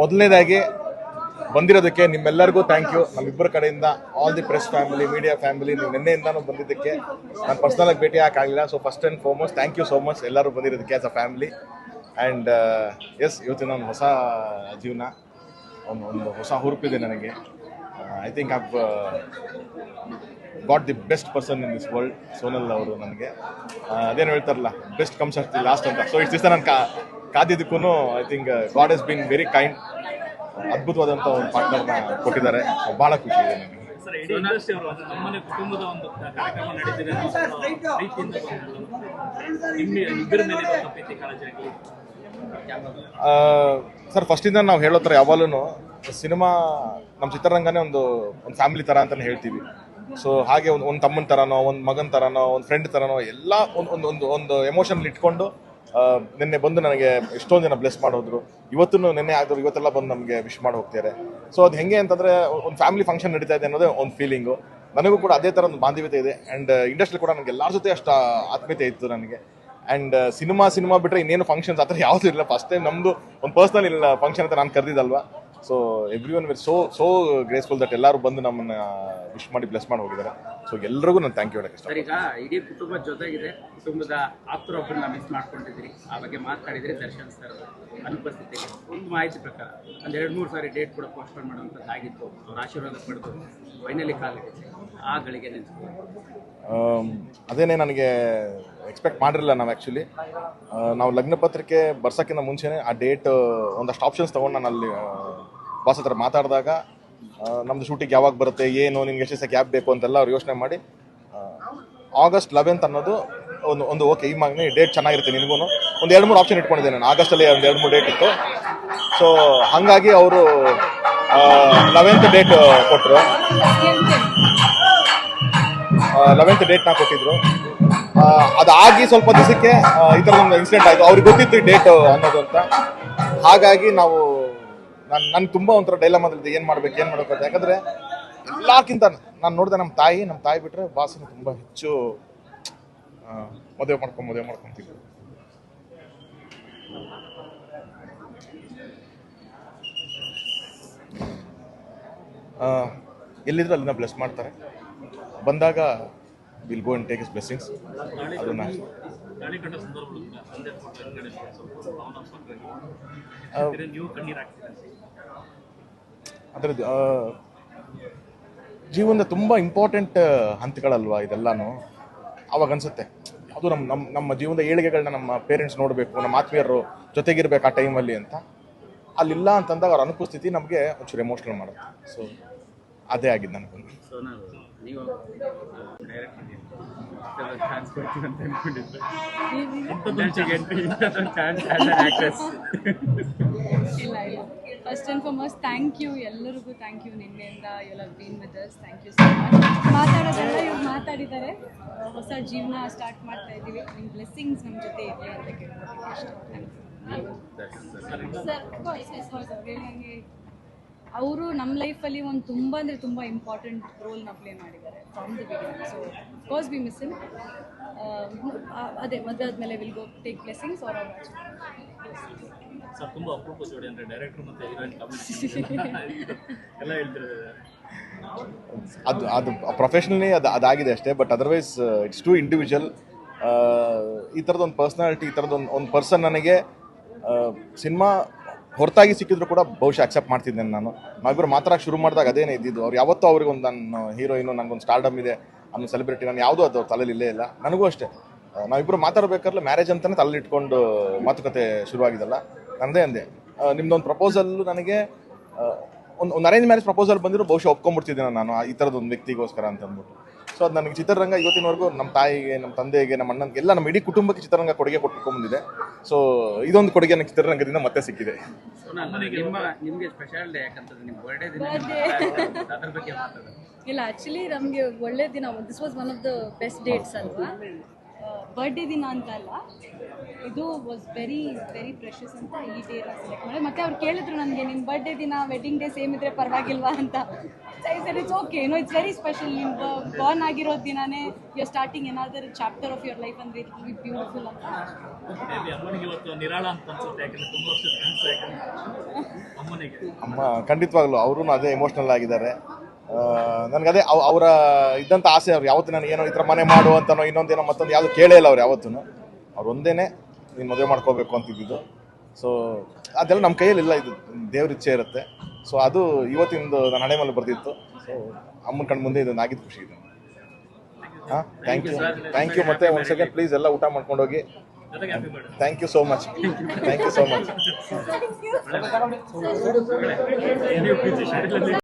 ಮೊದಲನೇದಾಗಿ ಬಂದಿರೋದಕ್ಕೆ ನಿಮ್ಮೆಲ್ಲರಿಗೂ thank you ನಮ್ಮಿಬ್ಬರ ಕಡೆಯಿಂದ all the press family media family ನೀವು ನಿನ್ನೆಯಿಂದಾನು ಬಂದಿದ್ದಕ್ಕೆ ನಾನು ಪರ್ಸ್ನಲಾಗಿ ಭೇಟಿ ಆಗಲಿಲ್ಲ so first and foremost thank you so much ಎಲ್ಲರೂ ಬಂದಿರೋದಕ್ಕೆ as a family and as ಇವತ್ತಿನ ಒಂದು ಹೊಸ ಜೀವನ ಒಂದು ಒಂದು ಹೊಸ ಹುರುಪಿದೆ ನನಗೆ. I think of got the best person in this world Sonal ಅವರು ನನಗೆ. ಆ, ಅದೇನು ಹೇಳ್ತಾರಲ್ಲ ಬೆಸ್ಟ್ ಕಮ್ಸ್ ಲಾಸ್ಟ್ ಅಂತ. ಸೊ ಇಷ್ಟು ದಿವಸ ನಾನು ಕಾ ಕಾದಿದ್ದಕ್ಕೂ I think God has been very kind ಅದ್ಭುತವಾದಂಥ ಒಂದು ಪಾರ್ಟ್ನರ್ನ ಕೊಟ್ಟಿದ್ದಾರೆ. ಬಹಳ ಖುಷಿ ಇದೆ ನನಗೆ. ಸರ್ ಫಸ್ಟಿಂದ ನಾವು ಹೇಳೋ ಥರ ಯಾವಾಗಲೂ ಸಿನಿಮಾ ನಮ್ಮ ಚಿತ್ರರಂಗನೇ ಒಂದು ಒಂದು ಫ್ಯಾಮಿಲಿ ಥರ ಅಂತಲೇ ಹೇಳ್ತೀವಿ. ಸೊ ಹಾಗೆ ಒಂದು ಒಂದು ತಮ್ಮನ ಥರನೋ ಒಂದು ಮಗನ ಥರನೋ ಒಂದು ಫ್ರೆಂಡ್ ಥರನೋ ಎಲ್ಲ ಒಂದು ಒಂದು ಒಂದು ಒಂದು ಎಮೋಷನ್ ಇಟ್ಕೊಂಡು ನಿನ್ನೆ ಬಂದು ನನಗೆ ಎಷ್ಟೊಂದು ಜನ ಬ್ಲೆಸ್ ಮಾಡೋದ್ರು. ಇವತ್ತು ನಿನ್ನೆ ಆಗಿದ್ರು ಇವತ್ತೆಲ್ಲ ಬಂದು ನಮಗೆ ವಿಶ್ ಮಾಡಿ ಹೋಗ್ತಾರೆ ಸೊ ಅದು ಹೆಂಗೆ ಅಂತಂದರೆ, ಒಂದು ಫ್ಯಾಮಿಲಿ ಫಂಕ್ಷನ್ ನಡೀತಾ ಇದೆ ಅನ್ನೋದೇ ಒಂದು ಫೀಲಿಂಗು ನನಗೂ ಕೂಡ ಅದೇ ಥರ ಒಂದು ಬಾಂಧವ್ಯತೆ ಇದೆ ಆ್ಯಂಡ್ ಇಂಡಸ್ಟ್ರಿ ಕೂಡ ನನಗೆ ಎಲ್ಲರ ಜೊತೆ ಅಷ್ಟು ಆತ್ಮೀಯತೆ ಇತ್ತು ನನಗೆ. ಆ್ಯಂಡ್ ಸಿನಿಮಾ ಸಿನಿಮಾ ಬಿಟ್ಟರೆ ಇನ್ನೇನು ಫಂಕ್ಷನ್ಸ್ ಆ ಥರ ಯಾವುದೂ ಇಲ್ಲ. ಫಸ್ಟ್ ಟೈಮ್ ನಮ್ಮದು ಒಂದು ಪರ್ಸ್ನಲ್ ಇಲ್ಲ ಫಂಕ್ಷನ್ ಅಂತ ನಾನು ಕರೆದಿದ್ದಲ್ವಾ? So everyone very so so graceful that ಎಲ್ಲರೂ ಬಂದು ನಮ್ಮನ್ನ ವಿಶ್ ಮಾಡಿ ಬ್ಲೆಸ್ ಮಾಡಿ ಹೋಗಿದ್ದಾರೆ. ಸೊ ಎಲ್ಲರಿಗೂ ನಾನು ಥ್ಯಾಂಕ್ ಯು ಹೇಳಕ್ಕೆ ಇಷ್ಟ ಈಗ ಇಡೀ ಕುಟುಂಬದ ಜೊತೆಗಿದೆ. ಕುಟುಂಬದ ಆಪ್ತರೊಬ್ಬರನ್ನ ಮಿಸ್ ಮಾಡ್ಕೊಂಡಿದ್ದೀರಿ. ಆ ಬಗ್ಗೆ ಮಾತಾಡಿದ್ರಿ ದರ್ಶನ್ ಸರ್ ಅನುಪಸ್ಥಿತಿಗೆ ಒಂದು ಮಾಹಿತಿ ಪ್ರಕಾರ ಒಂದು ಎರಡು ಮೂರು ಸಾರಿ ಡೇಟ್ ಕೂಡ ಪೋಸ್ಟ್ ಮಾಡುವಂಥದ್ದು ಆಗಿತ್ತು ಅವ್ರ ಆಶೀರ್ವಾದ ಪಡೆದು ಫೈನಲಿ ಕಾಲಿಗೆ ಆ ಅದೇನೇ ನನಗೆ ಎಕ್ಸ್ಪೆಕ್ಟ್ ಮಾಡಿರಲಿಲ್ಲ ನಾವು ಆ್ಯಕ್ಚುಲಿ ನಾವು ಲಗ್ನ ಪತ್ರಿಕೆ ಬರ್ಸೋಕ್ಕಿಂತ ಮುಂಚೆನೇ ಆ ಡೇಟ್ ಒಂದಷ್ಟು ಆಪ್ಷನ್ಸ್ ತೊಗೊಂಡು ನಾನು ಅಲ್ಲಿ ಬಾಸ್ ಹತ್ರ ಮಾತಾಡಿದಾಗ ನಮ್ಮದು ಶೂಟಿಂಗ್ ಯಾವಾಗ ಬರುತ್ತೆ, ಏನು, ನಿನ್ಗೆ ಎಷ್ಟು ದಿವಸ ಗ್ಯಾಪ್ ಬೇಕು ಅಂತೆಲ್ಲ ಅವ್ರು ಯೋಚನೆ ಮಾಡಿ ಆಗಸ್ಟ್ ಲೆವೆಂತ್ ಅನ್ನೋದು ಒಂದು ಒಂದು ಓಕೆ ಈ ಮಗ್ನೇ ಡೇಟ್ ಚೆನ್ನಾಗಿರುತ್ತೆ ನಿನಗೂ ಒಂದು ಎರಡು ಮೂರು ಆಪ್ಷನ್ ಇಟ್ಕೊಂಡಿದ್ದೆ ನಾನು. ಆಗಸ್ಟಲ್ಲಿ ಒಂದು ಎರಡು ಮೂರು ಡೇಟ್ ಇತ್ತು. ಸೊ ಹಾಗಾಗಿ ಅವರು ಲೆವೆಂತ್ ಡೇಟ್ ಕೊಟ್ಟರು ಲೆವೆಂತ್ ಡೇಟ್ನ ಕೊಟ್ಟಿದ್ರು. ಅದಾಗಿ ಸ್ವಲ್ಪ ದಿವಸಕ್ಕೆ ಈ ಥರ ಒಂದು ಇನ್ಸಿಡೆಂಟ್ ಆಯಿತು. ಅವ್ರಿಗೆ ಗೊತ್ತಿತ್ತು ಈ ಡೇಟ್ ಅನ್ನೋದು ಅಂತ. ಹಾಗಾಗಿ ನಾವು, ನಾನು ನನ್ನ ತುಂಬ ಒಂಥರ ಡೈಲಮದಲ್ಲಿ ಏನು ಮಾಡ್ಬೇಕು ಏನು ಮಾಡ್ಬೇಕು ಅಂತ. ಯಾಕಂದರೆ ಎಲ್ಲಕ್ಕಿಂತ ನಾನು ನೋಡಿದೆ ನಮ್ಮ ತಾಯಿ ನಮ್ಮ ತಾಯಿ ಬಿಟ್ಟರೆ ಬಾಸನ ತುಂಬ ಹೆಚ್ಚು ಮದುವೆ ಮಾಡ್ಕೊಂಡು ಮದುವೆ ಮಾಡ್ಕೊತಿದ್ದರು ಎಲ್ಲಿದ್ರು ಅಲ್ಲಿನ ಬ್ಲೆಸ್ ಮಾಡ್ತಾರೆ. ಬಂದಾಗ will go and take his blessings ಅದನ್ನ ಅದರದ್ದು ಜೀವನದ ತುಂಬ ಇಂಪಾರ್ಟೆಂಟ್ ಹಂತಗಳಲ್ವಾ ಇದೆಲ್ಲಾನು? ಅವಾಗ ಅನ್ಸುತ್ತೆ. ಅದು ನಮ್ಮ ನಮ್ಮ ನಮ್ಮ ಜೀವನದ ಏಳಿಗೆಗಳನ್ನ ನಮ್ಮ ಪೇರೆಂಟ್ಸ್ ನೋಡಬೇಕು, ನಮ್ಮ ಆತ್ಮೀಯರು ಜೊತೆಗಿರ್ಬೇಕು ಆ ಟೈಮಲ್ಲಿ ಅಂತ. ಅಲ್ಲಿಲ್ಲ ಅಂತಂದಾಗ ಅವ್ರ ಅನುಪಸ್ಥಿತಿ ನಮಗೆ ಒಂಚೂರು ಎಮೋಷ್ನಲ್ ಮಾಡುತ್ತೆ. ಸೊ ಅದೇ ಆಗಿದ್ದು ಸೋನಲ್ ನೀವು ಡೈರೆಕ್ಟ್ ಚಾನ್ಸ್ ಕೊಡ್ತೀವಿ ಅಂತ ಅನ್ಕೊಂಡಿದ್ರು ಎಂಟ್ರಿ ಇಂಥದ್ದೊಂದು ಚಾನ್ಸ್ ಇಲ್ಲ ಇಲ್ಲ. First and foremost thank you ಎಲ್ಲರಿಗೂ ಥ್ಯಾಂಕ್ ಯು ನಿನ್ನೆಯಿಂದ. ಎಲ್ಲ been with us thank you so much ಮಾತಾಡೋದೆಲ್ಲ ಇವ್ರು ಮಾತಾಡಿದ್ದಾರೆ. ಹೊಸ ಜೀವನ ಸ್ಟಾರ್ಟ್ ಮಾಡ್ತಾ ಇದ್ದೀವಿ. ನಿಮ್ಮ ಬ್ಲೆಸ್ಸಿಂಗ್ಸ್ ನಮ್ಮ ಜೊತೆ ಇರಲಿ ಅಂತ ಕೇಳ್ಕೊತೀನಿ ಅಷ್ಟೇ. ಸರ್ ಹೇಳ್ದಂಗೆ ಅವರು ನಮ್ಮ ಲೈಫಲ್ಲಿ ಒಂದು ತುಂಬ ಅಂದರೆ ತುಂಬ ಇಂಪಾರ್ಟೆಂಟ್ ರೋಲ್ನ ಪ್ಲೇ ಮಾಡಿದ್ದಾರೆ from the beginning so course be missing ಅದೇ ಮದುವೆ ಆದಮೇಲೆ will go take blessings R R sir ತುಂಬ ಅಪರೂಪ ಜೋಡಿ ಅಂದರೆ ಡೈರೆಕ್ಟರ್ ಮತ್ತು ಹೀರೋಯಿನ್ ಕಾಂಬಿನೇಷನ್ ಎಲ್ಲ ಹೇಳ್ತಿರೋದು. ಅದು ಅದು ಪ್ರೊಫೆಷ್ನಲಿ ಅದು ಅದಾಗಿದೆ ಅಷ್ಟೇ but otherwise it's to individual ಈ ಥರದೊಂದು ಒಂದು ಪರ್ಸ್ನಾಲಿಟಿ ಈ ಥರದ್ದೊಂದು ಒಂದು ಪರ್ಸನ್ ನನಗೆ ಸಿನಿಮಾ ಹೊರತಾಗಿ ಸಿಕ್ಕಿದ್ರು ಕೂಡ ಬಹುಶಃ ಅಕ್ಸೆಪ್ಟ್ ಮಾಡ್ತಿದ್ದೇನೆ ನಾನು. ನಾವಿಬ್ಬರು ಮಾತಾಡಕ್ಕೆ ಶುರು ಮಾಡಿದಾಗ ಅದೇನೇ ಇದ್ದಿದ್ದು, ಅವ್ರು ಯಾವತ್ತೂ ಅವ್ರಿಗೆ ಒಂದು ನನ್ನ ಹೀರೋಯಿನು ನನಗೊಂದು ಸ್ಟಾರ್ಡಮ್ ಇದೆ ಅನ್ನೋ ಸೆಲೆಬ್ರಿಟಿ ನಾನು ಯಾವುದೂ ಅದು ತಲೆಯಲ್ಲಿ ಇಲ್ಲೇ ಇಲ್ಲ. ನನಗೂ ಅಷ್ಟೇ. ನಾವಿಬ್ಬರು ಮಾತಾಡಬೇಕಾದ್ರೆ ಮ್ಯಾರೇಜ್ ಅಂತಲೇ ತಲೆಲಿಟ್ಕೊಂಡು ಮಾತುಕತೆ ಶುರುವಾಗಿದ್ದಲ್ಲ ನನ್ನದೇ ಅಂದೆ. ನಿಮ್ಮದೊಂದು ಪ್ರಪೋಸಲ್ಲು ನನಗೆ ಒಂದು ಒಂದು ಅರೇಂಜ್ ಮ್ಯಾರೇಜ್ ಪ್ರಪೋಸಲ್ ಬಂದಿರೋ ಬಹುಶಃ ಒಪ್ಕೊಂಡ್ಬಿಡ್ತಿದ್ದೆ ನಾನು ಈ ಥರದ ಒಂದು ವ್ಯಕ್ತಿಗೋಸ್ಕರ ಅಂತ ಅಂದ್ಬಿಟ್ಟು ಸೊ ಅದು ನನಗೆ ಚಿತ್ರರಂಗ ಇವತ್ತಿನವರೆಗೂ ನಮ್ಮ ತಾಯಿಗೆ ನಮ್ಮ ತಂದೆಗೆ ನಮ್ಮ ಅಣ್ಣನಿಗೆ ಎಲ್ಲ ನಮ್ಮ ಇಡೀ ಕುಟುಂಬಕ್ಕೆ ಚಿತ್ರರಂಗ ಕೊಡುಗೆ ಕೊಟ್ಕೊಂಡ್ಬಂದಿದೆ. ಸೊ ಇದೊಂದು ಕೊಡುಗೆ ನನಗೆ ಚಿತ್ರರಂಗದಿಂದ ಮತ್ತೆ ಸಿಕ್ಕಿದೆ. ಇಲ್ಲ ಆಕ್ಚುಲಿ ನಮಗೆ ಒಳ್ಳೆ ದಿನ. This was one of the best dates ಅಲ್ವಾ? ಬರ್ಡೇ ದಿನ ಅಂತ ಅಲ್ಲ. ಇದು ವಾಸ್ ವೆರಿ ವೆರಿ ಪ್ರೆಷಸ್ ಅಂತ ಈ ಡೇನ ಸೆಲೆಕ್ಟ್ ಮಾಡಿ ಮತ್ತೆ ಅವ್ರು ಕೇಳಿದ್ರು ನನಗೆ ನಿಮ್ಮ ಬರ್ಡೇ ದಿನ ವೆಡ್ಡಿಂಗ್ ಡೇ ಸೇಮ್ ಇದ್ರೆ ಪರವಾಗಿಲ್ವಾ? ಅಂತ. Sir it's okay no it's very special ನಿಮ್ಮ ಬರ್ನ್ ಆಗಿರೋ ದಿನನೇ ಯು ಸ್ಟಾರ್ಟಿಂಗ್ ಏನಾದರೂ ಚಾಪ್ಟರ್ ಆಫ್ ಯುವರ್ ಲೈಫ್ ಅಂದ್ರೆ ಇಟ್ ಬಿ ಬ್ಯೂಟಿಫುಲ್ ಅಂತ. ಅಮ್ಮನಿಗೆ ಇವತ್ತು ನಿರಾಳ ಅಂತ ಅನ್ಸುತ್ತೆ ಯಾಕಂದ್ರೆ ತುಂಬ ವರ್ಷದ ಕನಸು ಯಾಕಂದ್ರೆ ಅಮ್ಮನಿಗೆ. ಅಮ್ಮ ಖಂಡಿತವಾಗ್ಲೂ ಅವರು ಅದೇ ಎಮೋಷ್ನಲ್ ಆಗಿದ್ದಾರೆ. ನನಗೆ ಅದೇ ಅವರ ಇದ್ದಂಥ ಆಸೆ ಅವ್ರು ಯಾವತ್ತು ನಾನು ಏನೋ ಈ ಥರ ಮನೆ ಮಾಡು ಅಂತನೋ ಇನ್ನೊಂದೇನೋ ಮತ್ತೊಂದು ಯಾವುದು ಕೇಳೇ ಇಲ್ಲ ಅವ್ರು ಯಾವತ್ತೂ ಅವ್ರು ಒಂದೇನೆ ನೀನು ಮದುವೆ ಮಾಡ್ಕೋಬೇಕು ಅಂತಿದ್ದು ಸೊ ಅದೆಲ್ಲ ನಮ್ಮ ಕೈಯಲ್ಲಿ ಇಲ್ಲ, ಇದು ದೇವ್ರ ಇಚ್ಛೆ ಇರುತ್ತೆ. ಸೊ ಅದು ಇವತ್ತಿಂದು ನನ್ನ ಹಣೆ ಮೇಲೆ ಬರ್ತಿತ್ತು ಸೊ ಅಮ್ಮನ ಕಣ್ಣು ಮುಂದೆ ಇದನ್ನ ಆಗಿದ್ದು ಖುಷಿ ಇದೆ. ಹಾಂ ಥ್ಯಾಂಕ್ ಯು ಥ್ಯಾಂಕ್ ಯು ಮತ್ತೆ ಒಂದು ಸೆಕೆಂಡ್ ಪ್ಲೀಸ್ ಎಲ್ಲ ಊಟ ಮಾಡ್ಕೊಂಡು ಹೋಗಿ. Thank you so much thank you so much